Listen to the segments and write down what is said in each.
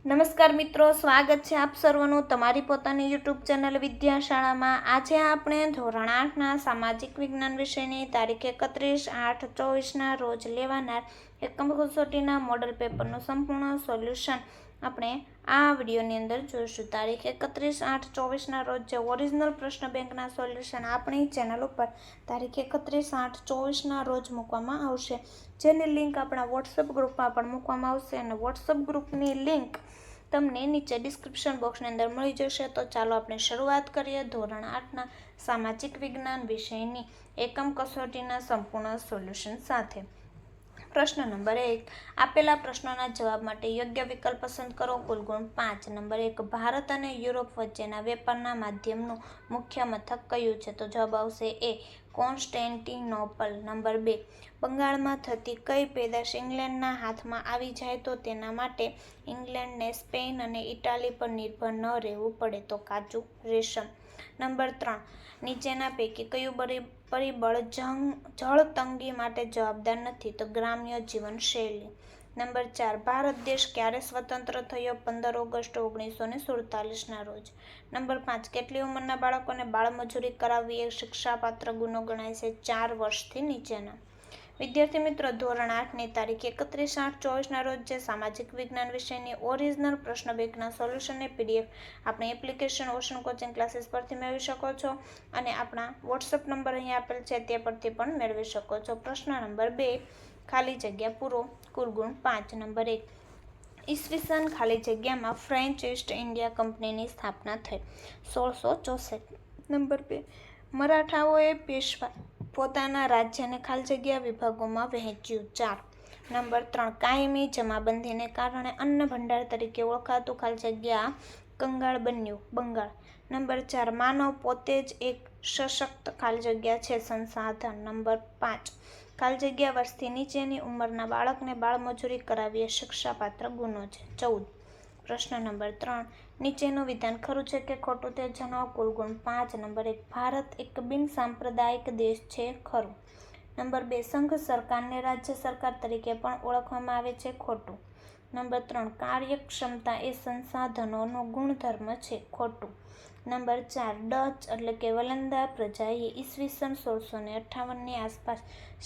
નમસ્કાર મિત્રો, સ્વાગત છે આપ સર્વનું તમારી પોતાની યુટ્યુબ ચેનલ વિદ્યાશાળામાં. આજે આપણે ધોરણ આઠના સામાજિક વિજ્ઞાન વિષયની તારીખ એકત્રીસ આઠ ચોવીસના રોજ લેવાનાર એકમ કસોટીના મોડલ પેપરનું સંપૂર્ણ સોલ્યુશન આપણે આ વિડીયોની અંદર જોઈશું. તારીખ એકત્રીસ આઠ ચોવીસના રોજ જે ઓરિજિનલ પ્રશ્ન બેંકના સોલ્યુશન આપણી ચેનલ ઉપર તારીખ એકત્રીસ આઠ ચોવીસના રોજ મૂકવામાં આવશે. જેની લિંક આપણા વોટ્સઅપ ગ્રુપમાં પણ મૂકવામાં આવશે અને વોટ્સઅપ ગ્રુપની લિંક તમને નીચે ડિસ્ક્રિપ્શન બોક્સની અંદર મળી જશે. તો ચાલો આપણે શરૂઆત કરીએ ધોરણ આઠના સામાજિક વિજ્ઞાન વિષયની એકમ કસોટીના સંપૂર્ણ સોલ્યુશન સાથે. પ્રશ્ન નંબર એક. આપેલા પ્રશ્નોના જવાબ માટે યોગ્ય વિકલ્પ પસંદ કરો. કુલ ગુણ પાંચ. નંબર એક, ભારત અને યુરોપ વચ્ચેના વેપારના માધ્યમનું મુખ્ય મથક કયું છે? તો જવાબ આવશે એ, કોન્સ્ટેન્ટિનોપલ. નંબર બે, બંગાળમાં થતી કઈ પેદાશ ઇંગ્લેન્ડના હાથમાં આવી જાય તો તેના માટે ઇંગ્લેન્ડને સ્પેન અને ઇટાલી પર નિર્ભર ન રહેવું પડે. તો કાચું રેશમ. નંબર ત્રણ. નીચેના પૈકી કયું બરી પરિબળ જંગ જળ તંગી માટે જવાબદાર નથી? તો ગ્રામ્ય જીવનશૈલી. નંબર ચાર. ભારત દેશ ક્યારે સ્વતંત્ર થયો? પંદર ઓગસ્ટ ઓગણીસો ને સુડતાલીસના રોજ. નંબર પાંચ. કેટલી ઉંમરના બાળકોને બાળમજૂરી કરાવવી એ શિક્ષાપાત્ર ગુનો ગણાય છે? ચાર વર્ષથી નીચેના. વિદ્યાર્થી મિત્રો, ધોરણ આઠની તારીખ એકત્રીસ આઠ ચોવીસના રોજ જે સામાજિક વિજ્ઞાન વિષયની ઓરિજિનલ પ્રશ્ન બેંકના સોલ્યુશનને પીડીએફ આપણે એપ્લિકેશન ઓશન કોચિંગ ક્લાસીસ પરથી મેળવી શકો છો અને આપણા વોટ્સઅપ નંબર અહીં આપેલ છે તે પરથી પણ મેળવી શકો છો. પ્રશ્ન નંબર બે, ખાલી જગ્યા પૂરો, કુલગુણ પાંચ. નંબર એક, ઈસવીસન ખાલી જગ્યામાં ફ્રેન્ચ ઈસ્ટ ઇન્ડિયા કંપનીની સ્થાપના થઈ. સોળસો ચોસઠ. નંબર બે, મરાઠાઓએ પેશવા પોતાના રાજ્યને ખાલી જગ્યા વિભાગોમાં વહેંચ્યું. ચાર. નંબર ત્રણ. કાયમી જમાબંધીને કારણે અન્ન ભંડાર તરીકે ઓળખાતું ખાલી જગ્યા કંગાળ બન્યું. બંગાળ. નંબર ચાર. માનવ પોતે જ એક સશક્ત ખાલી જગ્યા છે સંસાધન. નંબર પાંચ. ખાલી જગ્યા વર્ષથી નીચેની ઉંમરના બાળકને બાળમજૂરી કરાવી એ શિક્ષાપાત્ર ગુનો છે. ચૌદ. પ્રશ્ન નંબર ત્રણ. નીચેનું વિધાન ખરું છે કે ખોટું તે જણાવો? કુલ ગુણ પાંચ. નંબર એક, ભારત એક બિન સાંપ્રદાયિક દેશ છે, ખરું. નંબર બે, સંઘ સરકારને રાજ્ય સરકાર તરીકે પણ ઓળખવામાં આવે છે, ખોટું. નંબર ત્રણ, કાર્યક્ષમતા એ સંસાધનોનો ગુણધર્મ છે, ખોટું. નંબર ચાર, ડચ એટલે કે વલંદા પ્રજાએ ઈસવીસન સોળસો ને અઠ્ઠાવનની આસપાસ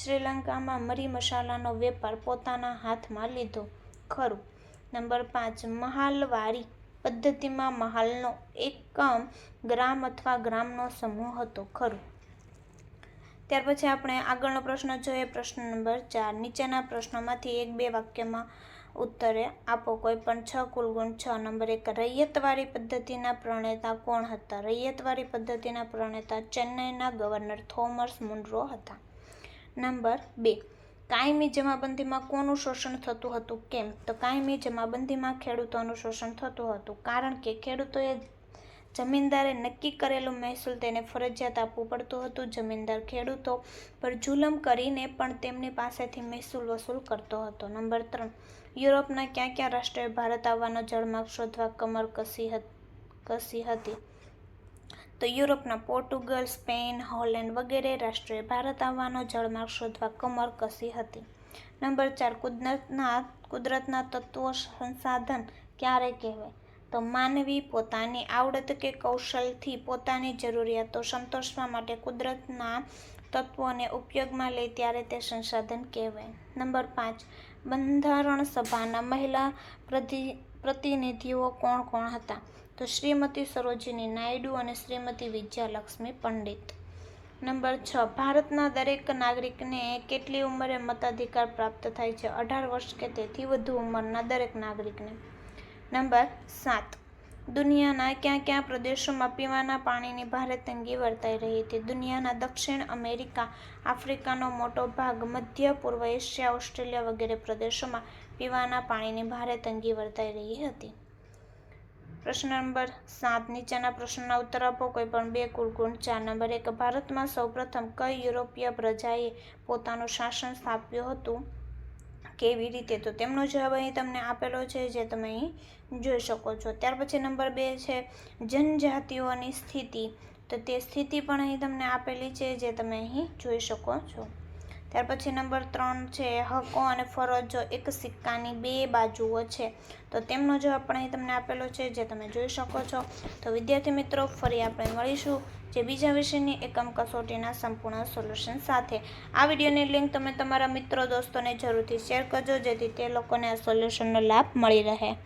શ્રીલંકામાં મરી મસાલાનો વેપાર પોતાના હાથમાં લીધો, ખરું. નંબર પાંચ મહાલવારી પદ્ધતિમાં મહાલનો એકમ ગ્રામ અથવા ગ્રામનો સમૂહ હતો, ખરું. ત્યાર પછી આપણે આગળનો પ્રશ્ન જોઈએ. પ્રશ્ન નંબર ચાર, નીચેના પ્રશ્નોમાંથી એક બે વાક્યમાં ઉત્તરે આપો. કોઈ પણ છ, કુલગુણ છ, નંબર એક રૈયતવારી પદ્ધતિના પ્રણેતા કોણ હતા? રૈયતવારી પદ્ધતિના પ્રણેતા ચેન્નઈના ગવર્નર થોમસ મુનરો હતા. નંબર બે કાયમી જમાબંધીમાં કોનું શોષણ થતું હતું, કેમ? તો કાયમી જમાબંધીમાં ખેડૂતોનું શોષણ થતું હતું, કારણ કે ખેડૂતોએ જમીનદારે નક્કી કરેલું મહેસૂલ તેને ફરજિયાત આપવું પડતું હતું. જમીનદાર ખેડૂતો પર જુલમ કરીને પણ તેમની પાસેથી મહેસૂલ વસૂલ કરતો હતો. નંબર ત્રણ, યુરોપના ક્યાં ક્યાં રાષ્ટ્રોએ ભારત આવવાનો જળમાર્ગ શોધવા કમર કસી કસી હતી? તો યુરોપના પોર્ટુગલ, સ્પેન, હોલેન્ડ વગેરે રાષ્ટ્રોએ ભારત આવવાનો જળમાર્ગ શોધવા કમર કસી હતી. નંબર ચાર કુદરતના કુદરતના તત્વો સંસાધન ક્યારે કહેવાય? તો માનવી પોતાની આવડત કે કૌશલથી પોતાની જરૂરિયાતો સંતોષવા માટે કુદરતના તત્વોને ઉપયોગમાં લે ત્યારે તે સંસાધન કહેવાય. નંબર પાંચ, બંધારણ સભાના મહિલા પ્રતિ પ્રતિનિધિઓ કોણ કોણ હતા? તો શ્રીમતી સરોજિની નાયડુ અને શ્રીમતી વિજયાલક્ષ્મી પંડિત. નંબર છ. ભારતના દરેક નાગરિકને કેટલી ઉંમરે મતાધિકાર પ્રાપ્ત થાય છે? અઢાર વર્ષ કે તેથી વધુ ઉંમરના દરેક નાગરિકને. નંબર સાત. દુનિયાના ક્યાં ક્યાં પ્રદેશોમાં પીવાના પાણીની ભારે તંગી વર્તાઈ રહી હતી? દુનિયાના દક્ષિણ અમેરિકા, આફ્રિકાનો મોટો ભાગ, મધ્ય, પૂર્વ એશિયા, ઓસ્ટ્રેલિયા વગેરે પ્રદેશોમાં પીવાના પાણીની ભારે તંગી વર્તાઈ રહી હતી. પ્રશ્ન નંબર સાત. નીચેના પ્રશ્નના ઉત્તર આપો. કોઈ પણ બે કુલ ગુણ ચાર નંબર. એક, ભારતમાં સૌપ્રથમ કઈ યુરોપીય પ્રજાએ પોતાનું શાસન સ્થાપ્યું હતું? કેવી રીતે? તો તેમનો જવાબ અહીં તમને આપેલો છે, જે તમે અહીં જોઈ શકો છો. ત્યાર પછી નંબર બે છે, જનજાતિઓની સ્થિતિ. તો તે સ્થિતિ પણ અહીં તમને આપેલી છે, જે તમે અહીં જોઈ શકો છો. ત્યાર પછી નંબર ત્રણ છે હકો અને ફરજો એક સિક્કાની બે બાજુઓ છે. તો તેમનો જવાબ પણ અહીં તમને આપેલો છે, જે તમે જોઈ શકો છો. તો વિદ્યાર્થી મિત્રો, ફરી આપણે મળીશું જે બીજા વિષયની એકમ કસોટીના સંપૂર્ણ સોલ્યુશન સાથે. આ વિડીયોની લિંક તમે તમારા મિત્રો, દોસ્તોને જરૂરથી શેર કરજો, જેથી તે લોકોને આ સોલ્યુશનનો લાભ મળી રહે.